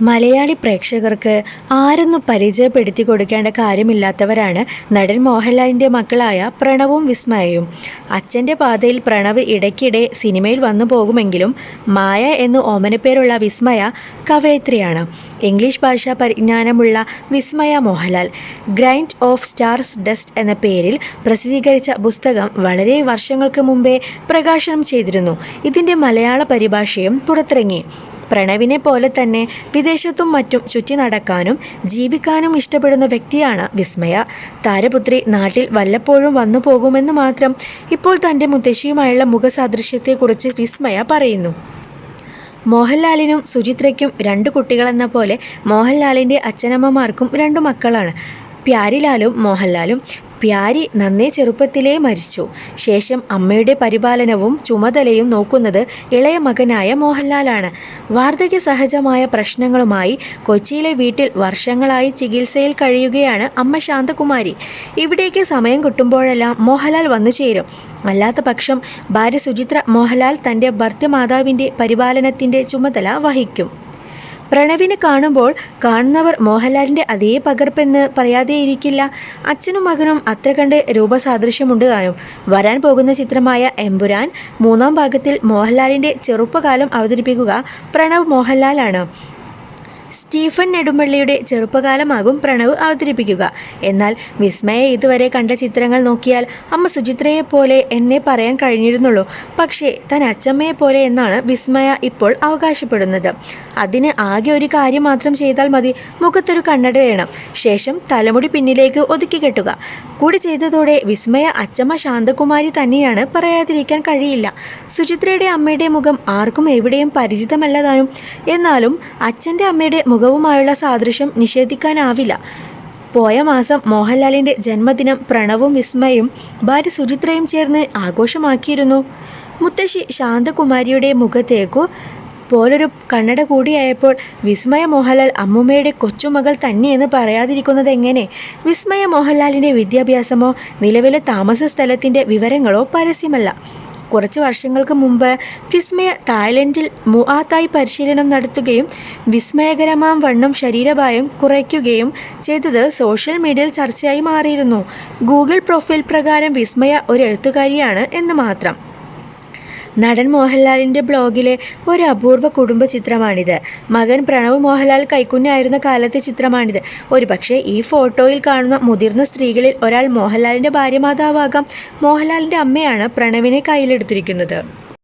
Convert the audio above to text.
മലയാളി പ്രേക്ഷകർക്ക് ആരെന്ന് പരിചയപ്പെടുത്തി കൊടുക്കേണ്ട കാര്യമില്ലാത്തവരാണ് നടൻ മോഹൻലാലിന്റെ മക്കളായ പ്രണവും വിസ്മയയും. അച്ഛന്റെ പാതയിൽ പ്രണവ് ഇടയ്ക്കിടെ സിനിമയിൽ വന്നു പോകുമെങ്കിലും മായ എന്ന് ഓമനപ്പേരുള്ള വിസ്മയ കവയത്രിയാണ്. ഇംഗ്ലീഷ് ഭാഷാ പരിജ്ഞാനമുള്ള Vismaya Mohanlal grind of stars dust എന്ന പേരിൽ പ്രസിദ്ധീകരിച്ച പുസ്തകം വളരെ വർഷങ്ങൾക്ക് മുമ്പേ പ്രകാശനം ചെയ്തിരുന്നു. ഇതിന്റെ മലയാള പരിഭാഷയും പുറത്തിറങ്ങി. പ്രണവിനെ പോലെ തന്നെ വിദേശത്തും മറ്റും ചുറ്റി നടക്കാനും ജീവിക്കാനും ഇഷ്ടപ്പെടുന്ന വ്യക്തിയാണ് വിസ്മയ. താരപുത്രി നാട്ടിൽ വല്ലപ്പോഴും വന്നു പോകുമെന്ന് മാത്രം ഇപ്പോൾ തന്റെ മുത്തശ്ശിയുമായുള്ള മുഖസാദൃശ്യത്തെക്കുറിച്ച് വിസ്മയ പറയുന്നു. മോഹൻലാലിനും സുചിത്രയ്ക്കും രണ്ട് കുട്ടികളെന്ന പോലെ മോഹൻലാലിന്റെ അച്ഛനമ്മമാർക്കും രണ്ടു മക്കളാണ്. പ്യാരിലാലും മോഹൻലാലും പ്യാരി നന്നേ ചെറുപ്പത്തിലേ മരിച്ചു. ശേഷം അമ്മയുടെ പരിപാലനവും ചുമതലയും നോക്കുന്നത് ഇളയ മകനായ മോഹൻലാലാണ്. വാർദ്ധക്യ സഹജമായ പ്രശ്നങ്ങളുമായി കൊച്ചിയിലെ വീട്ടിൽ വർഷങ്ങളായി ചികിത്സയിൽ കഴിയുകയാണ് അമ്മ ശാന്തകുമാരി. ഇവിടേക്ക് സമയം കിട്ടുമ്പോഴെല്ലാം മോഹൻലാൽ വന്നു ചേരും. അല്ലാത്ത പക്ഷം ഭാര്യ സുചിത്ര മോഹൻലാൽ തന്റെ ഭർത്തൃമാതാവിന്റെ പരിപാലനത്തിന്റെ ചുമതല വഹിക്കും. പ്രണവിനെ കാണുമ്പോൾ കാണുന്നവർ മോഹൻലാലിന്റെ അതേ പകർപ്പെന്ന് പറയാതെയിരിക്കില്ല. അച്ഛനും മകനും അത്ര കണ്ട് രൂപസാദൃശ്യമുണ്ട് താനും. വരാൻ പോകുന്ന ചിത്രമായ എമ്പുരാൻ മൂന്നാം ഭാഗത്തിൽ മോഹൻലാലിന്റെ ചെറുപ്പകാലം അവതരിപ്പിക്കുക പ്രണവ് മോഹൻലാലാണ്. സ്റ്റീഫൻ നെടുമ്പള്ളിയുടെ ചെറുപ്പകാലമാകും പ്രണവ് അവതരിപ്പിക്കുക. എന്നാൽ വിസ്മയെ ഇതുവരെ കണ്ട ചിത്രങ്ങൾ നോക്കിയാൽ അമ്മ സുചിത്രയെ പോലെ എന്നെ പറയാൻ കഴിഞ്ഞിരുന്നുള്ളൂ. പക്ഷേ താൻ അച്ചമ്മയെ പോലെ എന്നാണ് വിസ്മയ ഇപ്പോൾ അവകാശപ്പെടുന്നത്. അതിന് ആകെ ഒരു കാര്യം മാത്രം ചെയ്താൽ മതി. മുഖത്തൊരു കണ്ണട വേണം. ശേഷം തലമുടി പിന്നിലേക്ക് ഒതുക്കി കെട്ടുക. കൂടി ചെയ്തതോടെ വിസ്മയ അച്ചമ്മ ശാന്തകുമാരി തന്നെയാണ് പറയാതിരിക്കാൻ കഴിയില്ല. സുചിത്രയുടെ അമ്മയുടെ മുഖം ആർക്കും എവിടെയും പരിചിതമല്ലതാനും എന്നാലും അച്ഛന്റെ അമ്മയുടെ മുഖവുമായുള്ള സാദൃശ്യം നിഷേധിക്കാനാവില്ല. പോയ മാസം മോഹൻലാലിന്റെ ജന്മദിനം പ്രണവും വിസ്മയും ഭാര്യ സുചിത്രയും ചേർന്ന് ആഘോഷമാക്കിയിരുന്നു. മുത്തശ്ശി ശാന്തകുമാരിയുടെ മുഖത്തേക്കു പോലൊരു കണ്ണട കൂടിയായപ്പോൾ വിസ്മയ മോഹൻലാൽ അമ്മുമ്മയുടെ കൊച്ചുമകൾ തന്നെയെന്ന് പറയാതിരിക്കുന്നത് എങ്ങനെ? വിസ്മയ മോഹൻലാലിന്റെ വിദ്യാഭ്യാസമോ നിലവിലെ താമസ സ്ഥലത്തിന്റെ വിവരങ്ങളോ പരസ്യമല്ല. കുറച്ച് വർഷങ്ങൾക്ക് മുമ്പ് വിസ്മയ തായ്ലൻഡിൽ മുആത്തായി പരിശീലനം നടത്തുകയും വിസ്മയകരമാം വണ്ണം ശരീരഭാരം കുറയ്ക്കുകയും ചെയ്തത് സോഷ്യൽ മീഡിയയിൽ ചർച്ചയായി മാറിയിരുന്നു. ഗൂഗിൾ പ്രൊഫൈൽ പ്രകാരം വിസ്മയ ഒരു എഴുത്തുകാരിയാണ് എന്ന് മാത്രം. നടൻ മോഹൻലാലിന്റെ ബ്ലോഗിലെ ഒരു അപൂർവ കുടുംബ ചിത്രമാണിത്. മകൻ പ്രണവ് മോഹൻലാൽ കൈക്കുഞ്ഞായിരുന്ന കാലത്തെ ചിത്രമാണിത്. ഒരുപക്ഷെ ഈ ഫോട്ടോയിൽ കാണുന്ന മുതിർന്ന സ്ത്രീകളിൽ ഒരാൾ മോഹൻലാലിന്റെ ഭാര്യമാതാവാകാം മോഹൻലാലിന്റെ അമ്മയാണ് പ്രണവിനെ കയ്യിലെടുത്തിരിക്കുന്നത്.